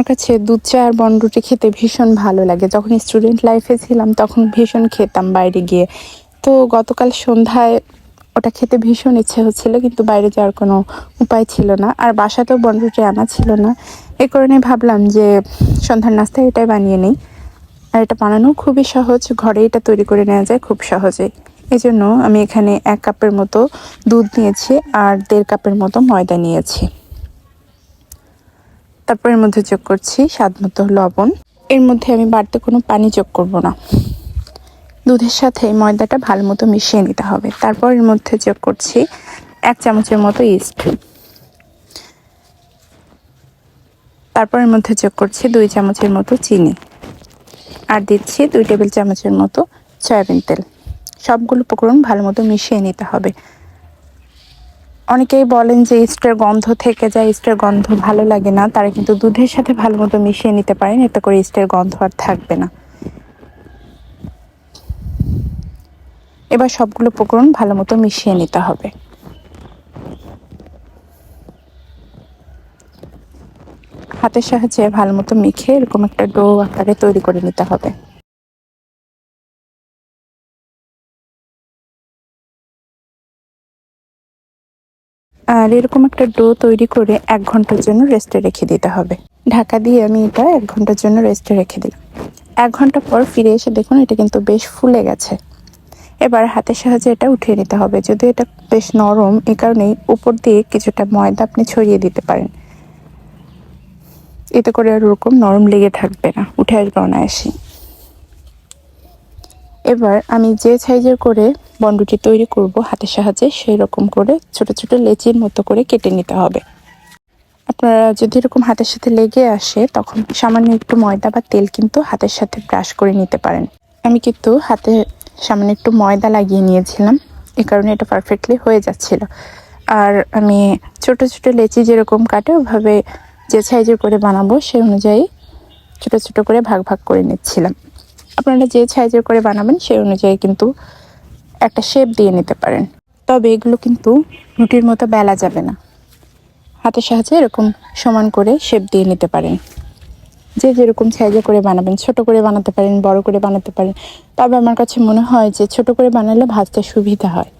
আমার কাছে দুধ চা আর বনরুটি খেতে ভীষণ ভালো লাগে। যখন স্টুডেন্ট লাইফে ছিলাম, তখন ভীষণ খেতাম বাইরে গিয়ে। তো গতকাল সন্ধ্যায় ওটা খেতে ভীষণ ইচ্ছে হচ্ছিল, কিন্তু বাইরে যাওয়ার কোনো উপায় ছিল না। আর বাসাতেও বনরুটি আনা ছিল না। এ কারণে ভাবলাম যে সন্ধ্যার নাস্তায় এটাই বানিয়ে নিই। আর এটা বানানো খুবই সহজ। ঘরে এটা তৈরি করে নেওয়া যায় খুব সহজেই এই জন্য আমি এখানে এক কাপের মতো দুধ নিয়েছি আর দেড় কাপের মতো ময়দা নিয়েছি। তারপর এর মধ্যে যোগ করছি স্বাদ মতো লবণ। এর মধ্যে আমি বাড়তে কোনো পানি যোগ করব না। দুধের সাথে ময়দাটা ভালো মতো মিশিয়ে নিতে হবে। তারপর এর মধ্যে যোগ করছি এক চামচের মতো ইস্ট। তারপর এর মধ্যে যোগ করছি দুই চামচের মতো চিনি। আর দিচ্ছি দুই টেবিল চামচের মতো সয়াবিন তেল। সবগুলো উপকরণ ভালো মতো মিশিয়ে নিতে হবে। অনেকেই বলেন যে ইস্টের গন্ধ থেকে যায়, ইস্টের গন্ধ ভালো লাগে না। তারা কিন্তু দুধের সাথে ভালো মতো মিশিয়ে নিতে পারেন, এতে করে ইস্টের গন্ধ আর থাকবে না। এবার সবগুলো উপকরণ ভালো মতো মিশিয়ে নিতে হবে। হাতের সাহায্যে ভালো মতো মেখে এরকম একটা ডো আকারে তৈরি করে নিতে হবে। আর এরকম একটা ডো তৈরি করে এক ঘণ্টার জন্য রেস্টে রেখে দিতে হবে। ঢাকা দিয়ে আমি এটা এক ঘণ্টার জন্য রেস্টে রেখে দিলাম। এক ঘণ্টা পর ফিরে এসে দেখুন এটা কিন্তু বেশ ফুলে গেছে। এবার হাতের সাহায্যে এটা উঠিয়ে নিতে হবে। যদি এটা বেশ নরম, এ কারণেই উপর দিয়ে কিছুটা ময়দা আপনি ছড়িয়ে দিতে পারেন। এতে করে আর ওরকম নরম লেগে থাকবে না। উঠে আসবে অনায়াসে এবার আমি যে সাইজের করে বন্ডুটি তৈরি করব হাতের সাহায্যে সেই রকম করে ছোট ছোট লেচির মতো করে কেটে নিতে হবে। আপনারা যদি এরকম হাতের সাথে লেগে আসে, তখন সামান্য একটু ময়দা বা তেল কিন্তু হাতের সাথে ব্রাশ করে নিতে পারেন। আমি কিন্তু হাতে সামান্য একটু ময়দা লাগিয়ে নিয়েছিলাম, এ কারণে এটা পারফেক্টলি হয়ে যাচ্ছিল। আর আমি ছোট ছোট লেচি যেরকম কাটে, ওভাবে যে সাইজের করে বানাবো সেই অনুযায়ী ছোট ছোট করে ভাগ ভাগ করে নিচ্ছিলাম। আপনারা যে সাইজের করে বানাবেন সেই অনুযায়ী কিন্তু একটা শেপ দিয়ে নিতে পারেন। তবে এগুলো কিন্তু রুটির মতো বেলা যাবে না। হাতের সাহায্যে এরকম সমান করে শেপ দিয়ে নিতে পারেন। যে যেরকম সাইজে করে বানাবেন, ছোট করে বানাতে পারেন, বড় করে বানাতে পারেন। তবে আমার কাছে মনে হয় যে ছোট করে বানালে ভাজতে সুবিধা হয়।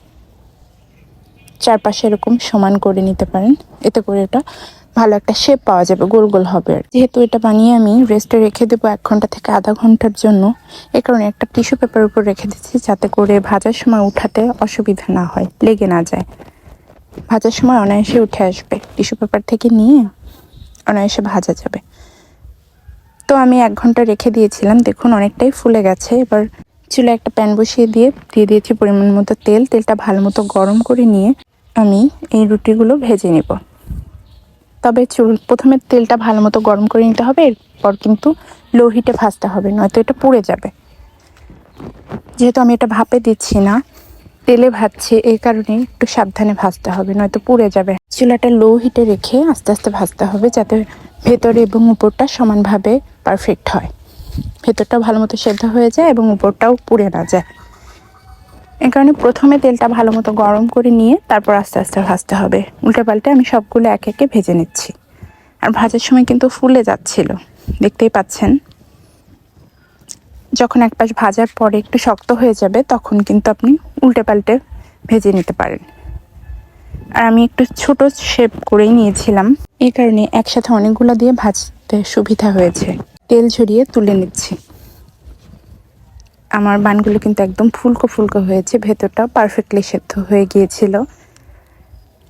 চারপাশে এরকম সমান করে নিতে পারেন। এতে করে এটা ভালো একটা শেপ পাওয়া যাবে, গোল গোল হবে যেহেতু এটা বানিয়ে আমি রেস্টে রেখে দেবো এক ঘণ্টা থেকে আধা ঘণ্টার জন্য, এ কারণে একটা টিস্যু পেপার উপর রেখে দিচ্ছি যাতে করে ভাজার সময় উঠাতে অসুবিধা না হয়, লেগে না যায়। ভাজার সময় অনায়াসে উঠে আসবে টিস্যু পেপার থেকে নিয়ে অনায়াসে ভাজা যাবে। তো আমি এক ঘণ্টা রেখে দিয়েছিলাম, দেখুন অনেকটাই ফুলে গেছে, এবার চুলে একটা প্যান বসিয়ে দিয়ে দিয়ে দিয়েছি পরিমাণ মতো তেল, তেলটা ভালো মতো গরম করে নিয়ে আমি এই রুটিগুলো ভেজে নেব। তবে চুল, প্রথমে তেলটা ভালো মতো গরম করে নিতে হবে, এরপর কিন্তু লো হিটে ভাজতে হবে, নয়তো এটা পুড়ে যাবে। যেহেতু আমি এটা ভাপে দিচ্ছি না, তেলে ভাজছি, এই কারণে একটু সাবধানে ভাজতে হবে, নয়তো পুড়ে যাবে। চুলাটা লো হিটে রেখে আস্তে আস্তে ভাজতে হবে, যাতে ভেতরে এবং উপরটা সমানভাবে পারফেক্ট হয়। ভেতরটা ভালো মতো সেদ্ধ হয়ে যায় এবং উপরটাও পুড়ে না যায়। এই কারণে প্রথমে তেলটা ভালো মতো গরম করে নিয়ে তারপর আস্তে আস্তে ভাজতে হবে। উল্টে পাল্টে আমি সবগুলো এক একে ভেজে নিচ্ছি। আর ভাজার সময় কিন্তু ফুলে যাচ্ছিল। দেখতেই পাচ্ছেন? যখন এক পাশ ভাজার পরে একটু শক্ত হয়ে যাবে, তখন কিন্তু আপনি উল্টে পাল্টে ভেজে নিতে পারেন। আর আমি একটু ছোট শেপ করেই নিয়েছিলাম। এই কারণে একসাথে অনেকগুলো দিয়ে ভাজতে সুবিধা হয়েছে। তেল ঝরিয়ে তুলে নিচ্ছি। আমার বানগুলো কিন্তু একদম ফুলকো ফুলকো হয়েছে, ভেতরটাও পারফেক্টলি সেদ্ধ হয়ে গিয়েছিল।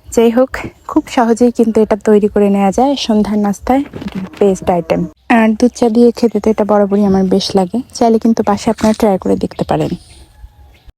যাই হোক, খুব সহজেই কিন্তু এটা তৈরি করে নেওয়া যায় সন্ধ্যার নাস্তায় বেস্ট আইটেম আর দুধ চা দিয়ে খেতে তো এটা বরাবরই আমার বেশ লাগে। চাইলে কিন্তু পাশে আপনারা ট্রাই করে দেখতে পারেন।